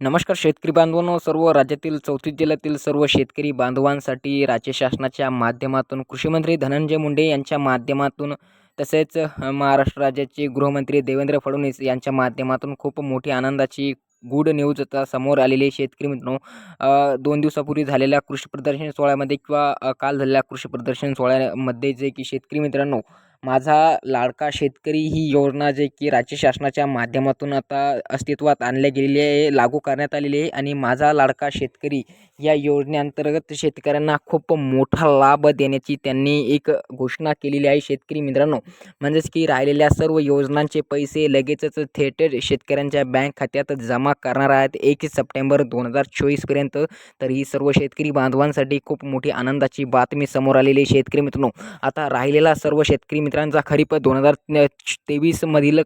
नमस्कार शेतकरी बांधवांनो सर्व राज्यातील चौथी जिल्ह्यातील सर्व शेतकरी बांधवांसाठी राज्य शासनाच्या माध्यमातून कृषीमंत्री धनंजय मुंडे यांच्या माध्यमातून तसेच महाराष्ट्र राज्याचे गृहमंत्री देवेंद्र फडणवीस यांच्या माध्यमातून खूप मोठी आनंदाची गुड न्यूज आता समोर आलेली शेतकरी मित्रांनो दोन दिवसापूर्वी झालेल्या कृषी प्रदर्शन सोहळ्यामध्ये किंवा काल झालेल्या कृषी प्रदर्शन सोहळ्यामध्ये जे की शेतकरी मित्रांनो माझा लाडका शेतकरी ही योजना जे की राज्य शासनाच्या माध्यमातून आता अस्तित्वात आणल्या गेलेली आहे लागू करण्यात आलेली आहे आणि माझा लाडका शेतकरी या योजनेअंतर्गत शेतकऱ्यांना खूप मोठा लाभ देण्याची त्यांनी एक घोषणा केलेली आहे. शेतकरी मित्रांनो म्हणजेच की राहिलेल्या सर्व योजनांचे पैसे लगेचच थेट शेतकऱ्यांच्या बँक खात्यात जमा करणार आहेत. एक सप्टेंबर दोन हजार चोवीसपर्यंत तर ही सर्व शेतकरी बांधवांसाठी खूप मोठी आनंदाची बातमी समोर आलेली आहे. शेतकरी मित्रांनो आता राहिलेला सर्व शेतकरी मित्रांचा खरीप दोन हजार तेवीसमधील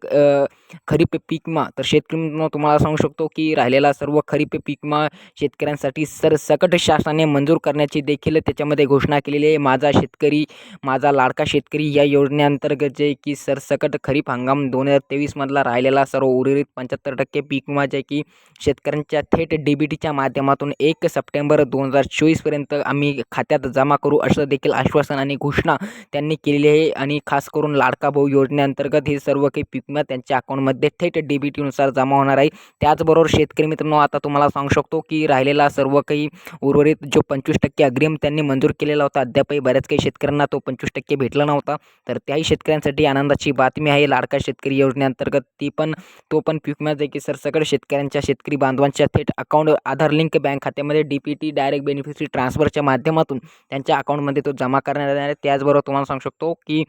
खरीप पीकमा तर शेतकरी मित्रांनो तुम्हाला सांगू शकतो की राहिलेला सर्व खरीप पीकमा शेतकऱ्यांसाठी सरसकट शासनाने मंजूर करण्याची देखील त्याच्यामध्ये घोषणा केलेली आहे. माझा शेतकरी माझा लाडका शेतकरी या योजनेअंतर्गत जे की सरसकट खरीप हंगाम दोन हजार तेवीसमधला राहिलेला सर्व उर्वरित पंच्याहत्तर टक्के पीक विमा जे की शेतकऱ्यांच्या थेट डी बी टीच्या माध्यमातून एक सप्टेंबर दोन हजार चोवीसपर्यंत आम्ही खात्यात जमा करू असं देखील आश्वासन आणि घोषणा त्यांनी केलेली आहे. आणि खास करून लाडका भाऊ योजनेअंतर्गत हे सर्व काही पीक विमा त्यांच्या अकाउंटमध्ये थेट डी बी टीनुसार जमा होणार आहे. त्याचबरोबर शेतकरी मित्रांनो आता तुम्हाला सांगू शकतो की राहिलेला सर्व काही उर्वरित जो पंचवीस टक्के अग्रिम त्यांनी मंजूर केलेला होता अद्यापही बऱ्याच काही शेतकऱ्यांना तो पंचवीस टक्के भेटला नव्हता. तर त्याही शेतकऱ्यांसाठी आनंदाची बातमी आहे लाडका शेतकरी योजनेअंतर्गत. ती पण तो पण पीक विमा जे की सरसकट शेतकऱ्यांच्या शेतकरी बांधवांच्या थेट अकाउंट आधार लिंक बँक खात्यामध्ये D B T direct beneficiary ट्रान्सफरच्या माध्यमातून त्यांच्या अकाउंटमध्ये तो जमा करण्यात येणार आहे त्याचबरोबर तुम्हाला सांगू शकतो की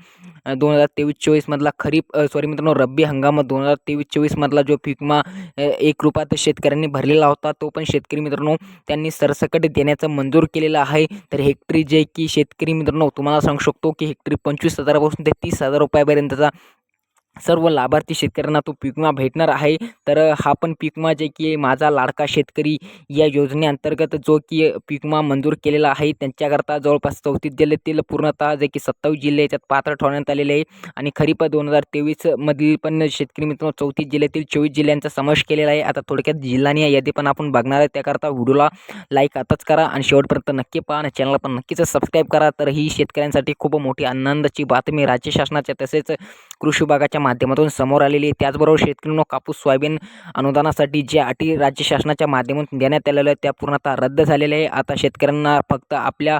दोन हजार तेवीस चोवीसमधला खरीप सॉरी मित्रांनो रब्बी हंगामात दोन हजार तेवीस चोवीसमधला जो पीक विमा एक रुपयात शेतकऱ्यांनी भरलेला होता तो पण शेतकरी मित्रांनो त्यांनी सरसकट देण्याचं मंजूर केलेलं आहे. तर हेक्टरी जे की शेतकरी मित्रांनो तुम्हाला सांगू शकतो की हेक्टरी पंचवीस हजारापासून ते तीस हजार रुपयापर्यंतचा सर्व लाभार्थी शेतकऱ्यांना तो पीक विमा भेटणार आहे. तर हा पण पीक विमा जे की माझा लाडका शेतकरी या योजनेअंतर्गत जो की पीक विमा मंजूर केलेला आहे त्यांच्याकरता जवळपास चौतीस जिल्ह्यातील पूर्णतः जे की सत्तावीस जिल्हे याच्यात पात्र ठेवण्यात आलेले आहे. आणि खरीप दोन हजार तेवीसमधील पण शेतकरी मित्रांनो चौतीस जिल्ह्यातील चोवीस जिल्ह्यांचा समावेश केलेला आहे. आता थोडक्यात जिल्हानी या यादी पण आपण बघणार आहे. त्याकरता व्हिडिओला लाईक आताच करा आणि शेवटपर्यंत नक्की पहा आणि चॅनलला पण नक्कीच सबस्क्राईब करा. तर ही शेतकऱ्यांसाठी खूप मोठी आनंदाची बातमी राज्य शासनाच्या तसेच कृषी विभागाच्या माध्यमातून समोर आलेली आहे. त्याचबरोबर शेतकऱ्यांना कापूस सोयाबीन अनुदानासाठी ज्या अटी राज्य शासनाच्या माध्यमातून देण्यात आलेल्या आहेत त्या पूर्णतः रद्द झालेल्या आहे आता शेतकऱ्यांना फक्त आपल्या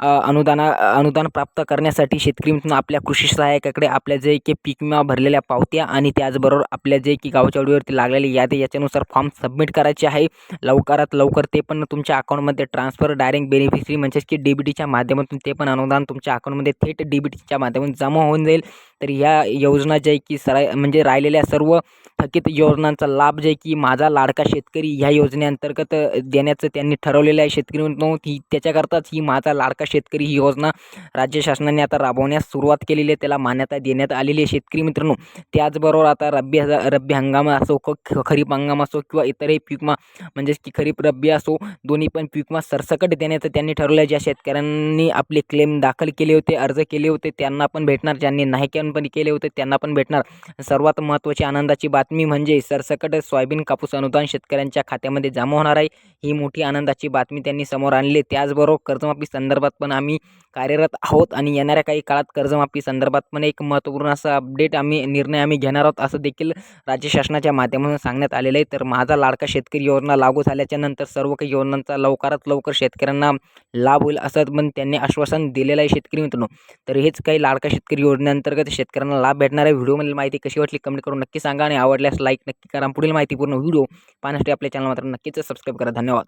अनुदाना अनुदान प्राप्त करण्यासाठी शेतकरी आपल्या कृषी सहाय्यकाकडे आपल्या जे की पीक विमा भरलेल्या पावत्या आणि त्याचबरोबर आपल्या जे की गावच्या वडीवरती लागलेली यादी याच्यानुसार फॉर्म सबमिट करायचे आहे. लवकरात लवकर ते पण तुमच्या अकाउंटमध्ये ट्रान्सफर डायरेक्ट बेनिफिशरी म्हणजेच की डीबीटीच्या माध्यमातून ते पण अनुदान तुमच्या अकाउंटमध्ये थेट डीबीटीच्या माध्यमातून जमा होऊन जाईल. तर ह्या योजना ज्या आहे की सरा म्हणजे राहिलेल्या सर्व थकीत योजनांचा लाभ जे आहे की माझा लाडका शेतकरी ह्या योजनेअंतर्गत देण्याचं त्यांनी ठरवलेलं आहे शेतकरी मित्रांनो ही त्याच्याकरताच ही माझा लाडका शेतकरी ही योजना राज्य शासनाने आता राबवण्यास सुरुवात केलेली आहे त्याला मान्यता देण्यात आलेली आहे. शेतकरी मित्रांनो त्याचबरोबर आता रब्बी हजा रब्बी हंगाम असो ख ख- खरीप हंगाम असो किंवा इतरही पीकमा म्हणजेच की खरीप रब्बी असो दोन्ही पण पीकमा सरसकट देण्याचं त्यांनी ठरवलं आहे ज्या शेतकऱ्यांनी आपले क्लेम दाखल केले होते अर्ज केले होते त्यांना पण भेटणार. ज्यांनी नाही पण केले होते त्यांना पण भेटणार. सर्वात महत्त्वाची आनंदाची बातमी म्हणजे सरसकट सोयाबीन कापूस अनुदान शेतकऱ्यांच्या खात्यामध्ये जमा होणार आहे. ही मोठी आनंदाची बातमी त्यांनी समोर आणली. आहे. त्याचबरोबर कर्जमाफी संदर्भात पण आम्ही कार्यरत आहोत आणि येणाऱ्या काही काळात कर्जमाफी संदर्भात पण एक महत्त्वपूर्ण असा अपडेट आम्ही निर्णय आम्ही घेणार आहोत असं देखील राज्य शासनाच्या माध्यमातून सांगण्यात आलेलं आहे. तर माझा लाडका शेतकरी योजना लागू झाल्याच्यानंतर सर्व काही योजनांचा लवकरात लवकर शेतकऱ्यांना लाभ होईल असं पण त्यांनी आश्वासन दिलेलं आहे शेतकरी मित्रांनो. तर हेच काही लाडका शेतकरी योजनेअंतर्गत शेतकऱ्यांना लाभ भेटणार आहे. व्हिडिओमधील माहिती कशी वाटली कमेंट करून नक्की सांगा आणि आवडल्यास लाईक नक्की करा. पुढील माहिती पूर्ण व्हिडिओ पाहण्यासाठी आपल्या चॅनल मात्र नक्कीच सबस्क्राईब करा. धन्यवाद.